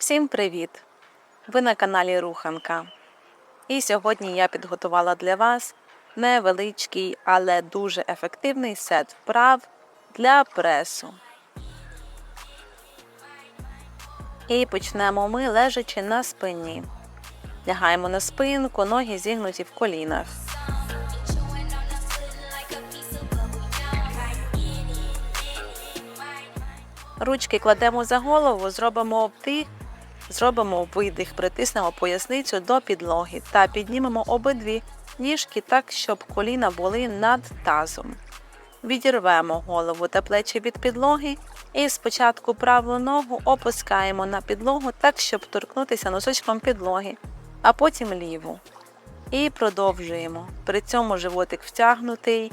Всім привіт! Ви на каналі Руханка. І сьогодні я підготувала для вас невеличкий, але дуже ефективний сет вправ для пресу. І почнемо ми лежачи на спині. Лягаємо на спинку, ноги зігнуті в колінах. Ручки кладемо за голову, зробимо вдих, зробимо видих, притиснемо поясницю до підлоги та піднімемо обидві ніжки так, щоб коліна були над тазом. Відірвемо голову та плечі від підлоги і спочатку праву ногу опускаємо на підлогу так, щоб торкнутися носочком підлоги, а потім ліву. І продовжуємо. При цьому животик втягнутий,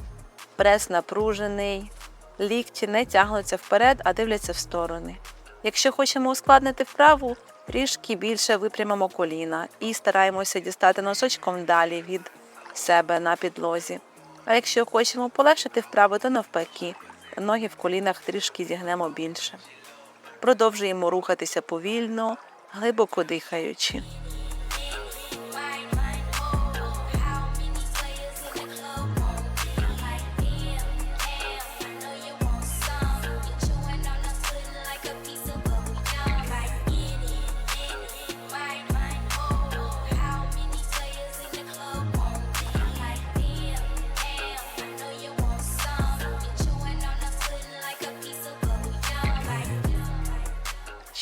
прес напружений, лікті не тягнуться вперед, а дивляться в сторони. Якщо хочемо ускладнити вправу, трішки більше випрямимо коліна і стараємося дістати носочком далі від себе на підлозі. А якщо хочемо полегшити вправу, то навпаки, ноги в колінах трішки зігнемо більше. Продовжуємо рухатися повільно, глибоко дихаючи.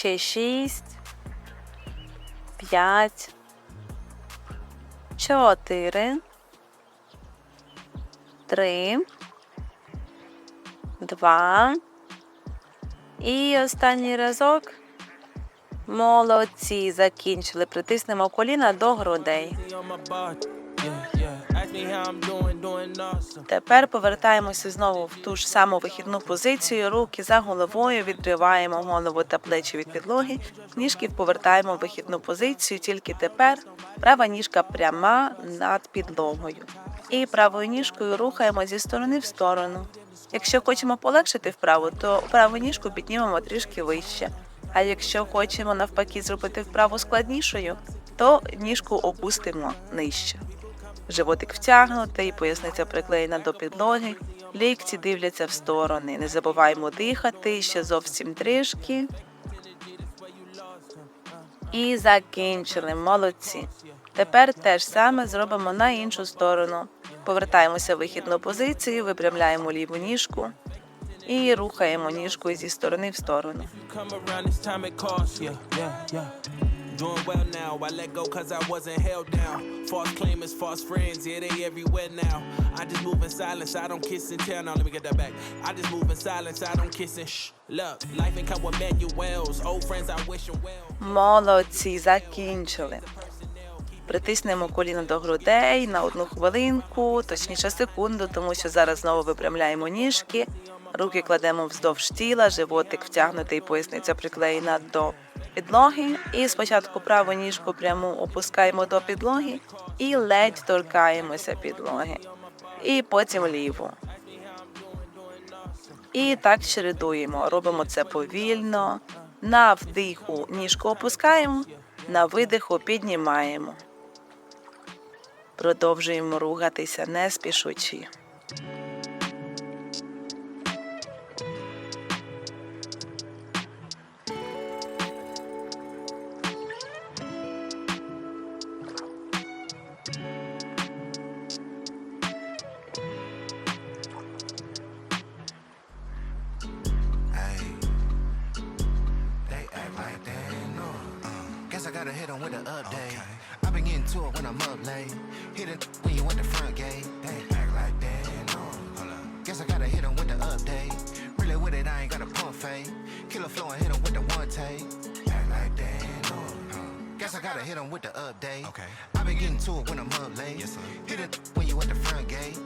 Ще шість, п'ять, чотири, три, два. І останній разок. Молодці, закінчили. Притиснемо коліна до грудей. Тепер повертаємося знову в ту ж саму вихідну позицію. Руки за головою, відриваємо голову та плечі від підлоги. Ніжки повертаємо в вихідну позицію, тільки тепер права ніжка пряма над підлогою. І правою ніжкою рухаємо зі сторони в сторону. Якщо хочемо полегшити вправу, то праву ніжку піднімемо трішки вище. А якщо хочемо навпаки зробити вправу складнішою, то ніжку опустимо нижче. Животик втягнутий, поясниця приклеєна до підлоги, лікті дивляться в сторони. Не забуваємо дихати ще зовсім трішки. І закінчили. Молодці. Тепер те ж саме зробимо на іншу сторону. Повертаємося в вихідну позицію, випрямляємо ліву ніжку і рухаємо ніжкою зі сторони в сторону. Doing well now. I let go cause I wasn't held down. False claimers, false friends, yeah, they everywhere now. I just move in silence, I don't kiss and tell. Now let me get that back. I just move in silence, I don't kiss and shh. Look, life ain't come with manuals. Old friends, I wish them well. Молодці, закінчили. Притиснемо коліно до грудей на одну хвилинку, точніше секунду, тому що зараз знову випрямляємо ніжки, руки кладемо вздовж тіла, животик втягнутий, поясниця приклеєна до підлоги. І спочатку праву ніжку пряму опускаємо до підлоги і ледь торкаємося підлоги. І потім ліву. І так чередуємо. Робимо це повільно. На вдиху ніжку опускаємо, на видиху піднімаємо. Продовжуємо рухатися не спішучи. I gotta hit 'em with an update. I been getting to it when I'm up late. Hit it when you at the front gate. They act like they ain't know. Guess I gotta hit 'em with the update. Really with it, I ain't got a pump fake. Killer flow and hit 'em with the one take. Act like know. Uh, Guess I gotta hit 'em with the update. Okay. I been getting to it when I'm up late. Yes, sir. Hit it when you at the front gate.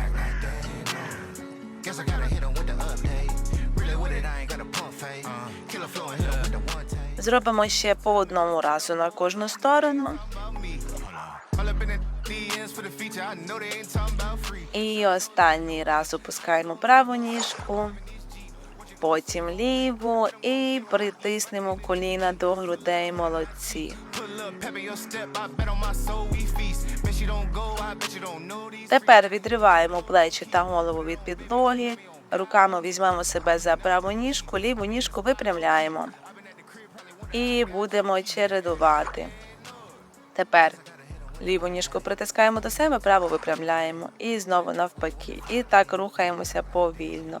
Act like ain't know. Guess I gotta hit 'em with the update. Really with it, I ain't got a pump fake. Killer flow and hit 'em with the one take. Зробимо ще по одному разу на кожну сторону. І останній раз опускаємо праву ніжку. Потім ліву і притиснемо коліна до грудей молодці. Тепер відриваємо плечі та голову від підлоги. Руками візьмемо себе за праву ніжку, ліву ніжку випрямляємо. І будемо чередувати. Тепер ліву ніжку притискаємо до себе, праву випрямляємо. І знову навпаки. І так рухаємося повільно.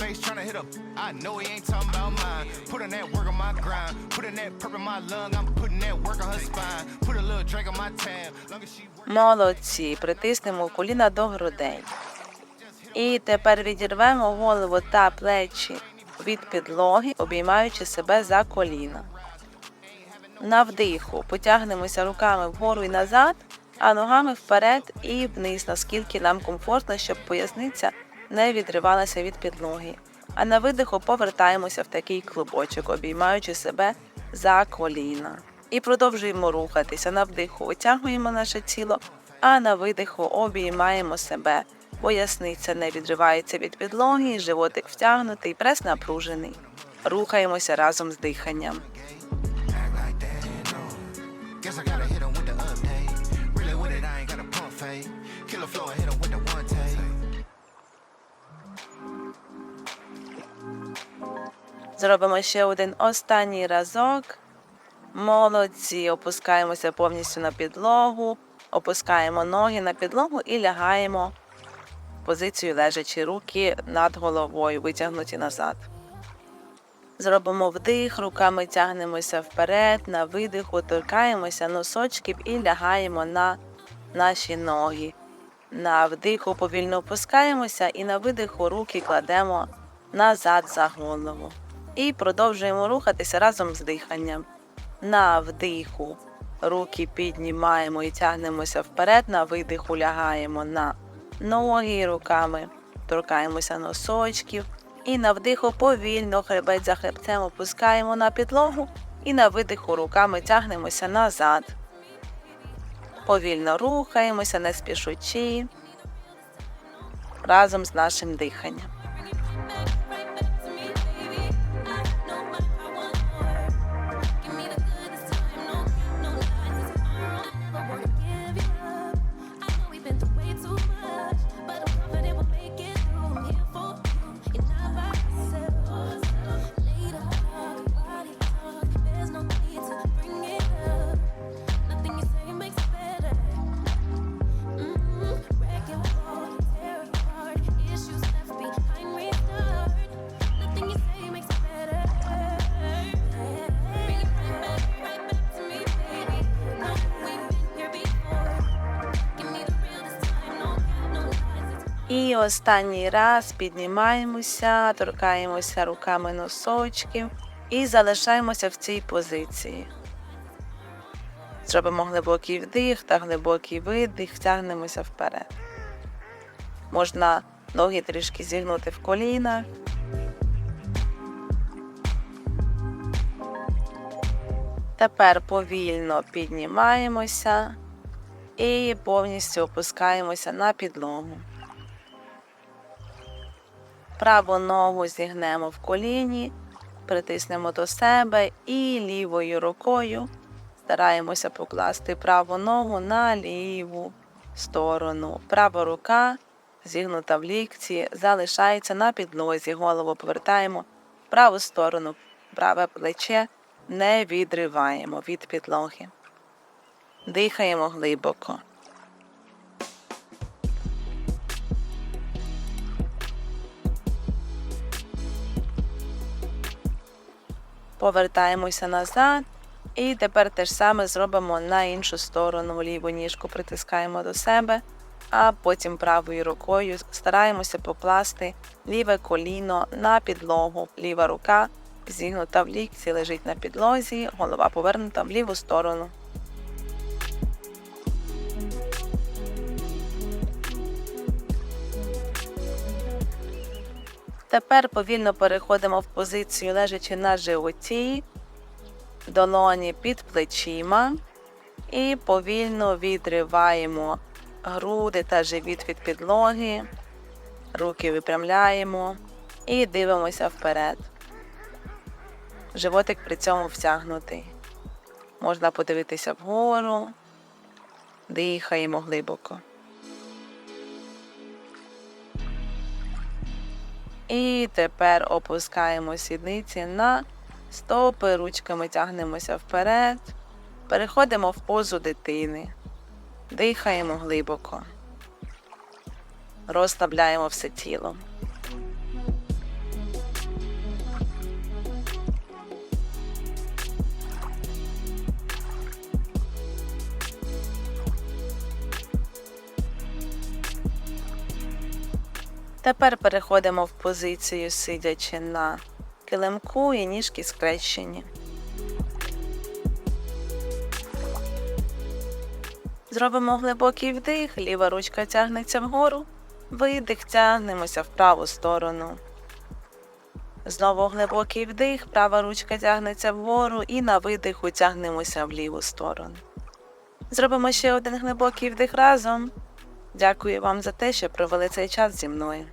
face trying to hit up. I know he ain't talking about mine. Putting that work on my grind. Putting that perp in my lung. I'm putting that work on her spine. Put a little drink on my tab. Молодці. Притиснемо коліна до грудей. І тепер відірвемо голову та плечі від підлоги, обіймаючи себе за коліна. На вдиху потягнемося руками вгору і назад, а ногами вперед і вниз, наскільки нам комфортно, щоб поясниця не відривалася від підлоги. А на видиху повертаємося в такий клубочок, обіймаючи себе за коліна. І продовжуємо рухатися. На вдиху витягуємо наше тіло, а на видиху обіймаємо себе. Поясниця не відривається від підлоги, животик втягнутий, прес напружений. Рухаємося разом з диханням. Guess I gotta hit Зробимо ще один останній разок. Молодці. Опускаємося повністю на підлогу, опускаємо ноги на підлогу і лягаємо в позицію лежачі руки над головою, витягнуті назад. Зробимо вдих, руками тягнемося вперед, на видиху, торкаємося носочків і лягаємо на наші ноги. На вдиху повільно опускаємося і на видиху руки кладемо назад за голову. І продовжуємо рухатися разом з диханням. На вдиху руки піднімаємо і тягнемося вперед, на видиху лягаємо на ноги руками, торкаємося носочків. І на вдиху повільно хребець за хребцем опускаємо на підлогу і на видиху руками тягнемося назад. Повільно рухаємося, не спішучи, разом з нашим диханням. І останній раз піднімаємося, торкаємося руками носочків і залишаємося в цій позиції. Зробимо глибокий вдих та глибокий видих, тягнемося вперед. Можна ноги трішки зігнути в колінах. Тепер повільно піднімаємося і повністю опускаємося на підлогу. Праву ногу зігнемо в коліні, притиснемо до себе і лівою рукою стараємося покласти праву ногу на ліву сторону. Права рука зігнута в лікці, залишається на підлозі. Голову повертаємо в праву сторону, праве плече не відриваємо від підлоги. Дихаємо глибоко. Повертаємося назад. І тепер те ж саме зробимо на іншу сторону. Ліву ніжку притискаємо до себе, а потім правою рукою стараємося покласти ліве коліно на підлогу. Ліва рука зігнута в лікці, лежить на підлозі, голова повернута в ліву сторону. Тепер повільно переходимо в позицію лежачи на животі, долоні під плечима і повільно відриваємо груди та живіт від підлоги, руки випрямляємо і дивимося вперед. Животик при цьому втягнутий. Можна подивитися вгору, дихаємо глибоко. І тепер опускаємо сідниці на стопи, ручками тягнемося вперед. Переходимо в позу дитини. Дихаємо глибоко. Розслабляємо все тіло. Тепер переходимо в позицію сидячи на килимку і ніжки скрещені. Зробимо глибокий вдих, ліва ручка тягнеться вгору, видих, тягнемося в праву сторону. Знову глибокий вдих, права ручка тягнеться вгору і на видиху тягнемося в ліву сторону. Зробимо ще один глибокий вдих разом. Дякую вам за те, що провели цей час зі мною.